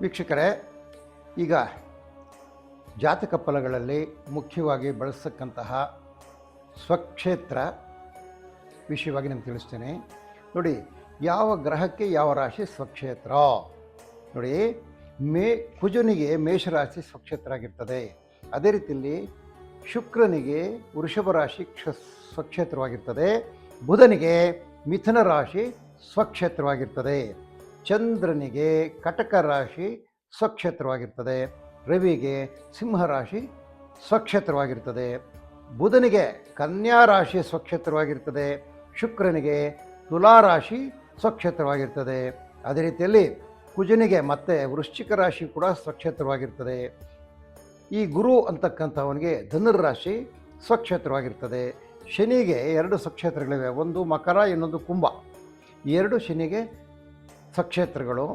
ವೀಕ್ಷಕರೇ, ಈಗ ಜಾತಕ ಫಲಗಳಲ್ಲಿ ಮುಖ್ಯವಾಗಿ ಬಳಸ್ತಕ್ಕಂತಹ ಸ್ವಕ್ಷೇತ್ರ ವಿಷಯವಾಗಿ ನಾನು ತಿಳಿಸ್ತೇನೆ. ನೋಡಿ, ಯಾವ ಗ್ರಹಕ್ಕೆ ಯಾವ ರಾಶಿ ಸ್ವಕ್ಷೇತ್ರ? ನೋಡಿ, ಮೇ, ಕುಜನಿಗೆ ಮೇಷರಾಶಿ ಸ್ವಕ್ಷೇತ್ರ ಆಗಿರ್ತದೆ. ಅದೇ ರೀತಿಯಲ್ಲಿ ಶುಕ್ರನಿಗೆ ವೃಷಭ ರಾಶಿ ಕ್ಷ, ಸ್ವಕ್ಷೇತ್ರವಾಗಿರ್ತದೆ. ಬುಧನಿಗೆ ಮಿಥುನ ರಾಶಿ ಸ್ವಕ್ಷೇತ್ರವಾಗಿರ್ತದೆ. ಚಂದ್ರನಿಗೆ ಕಟಕ ರಾಶಿ ಸ್ವಕ್ಷೇತ್ರವಾಗಿರ್ತದೆ. ರವಿಗೆ ಸಿಂಹ ರಾಶಿ ಸ್ವಕ್ಷೇತ್ರವಾಗಿರ್ತದೆ. ಬುಧನಿಗೆ ಕನ್ಯಾ ರಾಶಿ ಸ್ವಕ್ಷೇತ್ರವಾಗಿರ್ತದೆ. ಶುಕ್ರನಿಗೆ ತುಲಾ ರಾಶಿ ಸ್ವಕ್ಷೇತ್ರವಾಗಿರ್ತದೆ. ಅದೇ ರೀತಿಯಲ್ಲಿ ಕುಜನಿಗೆ ಮತ್ತೆ ವೃಶ್ಚಿಕ ರಾಶಿ ಕೂಡ ಸ್ವಕ್ಷೇತ್ರವಾಗಿರ್ತದೆ. ಈ ಗುರು ಅಂತಕ್ಕಂಥವನಿಗೆ ಧನುರಾಶಿ ಸ್ವಕ್ಷೇತ್ರವಾಗಿರ್ತದೆ. ಶನಿಗೆ ಎರಡು ಸ್ವಕ್ಷೇತ್ರಗಳಿವೆ. ಒಂದು ಮಕರ, ಇನ್ನೊಂದು ಕುಂಭ. ಎರಡು ಶನಿಗೆ ಸ್ವಕ್ಷೇತ್ರಗಳು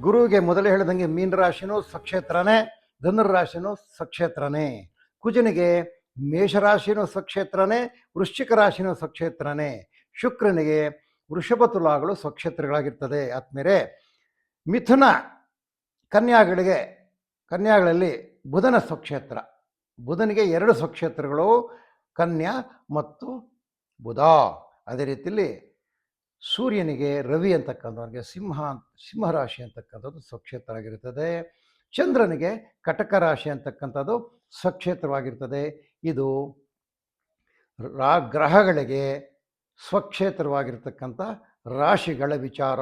ಗುರುವಿಗೆ ಮೊದಲೇ ಹೇಳಿದಂಗೆ ಮೀನರಾಶಿನೂ ಸ್ವಕ್ಷೇತ್ರನೇ ಧನುರಾಶಿನೂ ಸ್ವಕ್ಷೇತ್ರನೇ ಕುಜನಿಗೆ ಮೇಷರಾಶಿನೂ ಸ್ವಕ್ಷೇತ್ರನೇ ವೃಶ್ಚಿಕ ರಾಶಿನೂ ಸ್ವಕ್ಷೇತ್ರನೇ ಶುಕ್ರನಿಗೆ ವೃಷಭ ತುಲಾಗಳು ಸ್ವಕ್ಷೇತ್ರಗಳಾಗಿರ್ತದೆ ಆದ್ಮೇಲೆ ಮಿಥುನ ಕನ್ಯಾಗಳಿಗೆ, ಕನ್ಯಾಗಳಲ್ಲಿ ಬುಧನ ಸ್ವಕ್ಷೇತ್ರ ಬುಧನಿಗೆ ಎರಡು ಸ್ವಕ್ಷೇತ್ರಗಳು ಕನ್ಯಾ ಮತ್ತು ಬುಧ. ಅದೇ ರೀತಿಯಲ್ಲಿ ಸೂರ್ಯನಿಗೆ ರವಿ ಅಂತಕ್ಕಂಥವ್ರಿಗೆ ಸಿಂಹ ಸಿಂಹರಾಶಿ ಅಂತಕ್ಕಂಥದ್ದು ಸ್ವಕ್ಷೇತ್ರ ಆಗಿರುತ್ತದೆ ಚಂದ್ರನಿಗೆ ಕಟಕ ರಾಶಿ ಅಂತಕ್ಕಂಥದ್ದು ಸ್ವಕ್ಷೇತ್ರವಾಗಿರ್ತದೆ. ಇದು ರಾ, ಗ್ರಹಗಳಿಗೆ ಸ್ವಕ್ಷೇತ್ರವಾಗಿರ್ತಕ್ಕಂಥ ರಾಶಿಗಳ ವಿಚಾರ.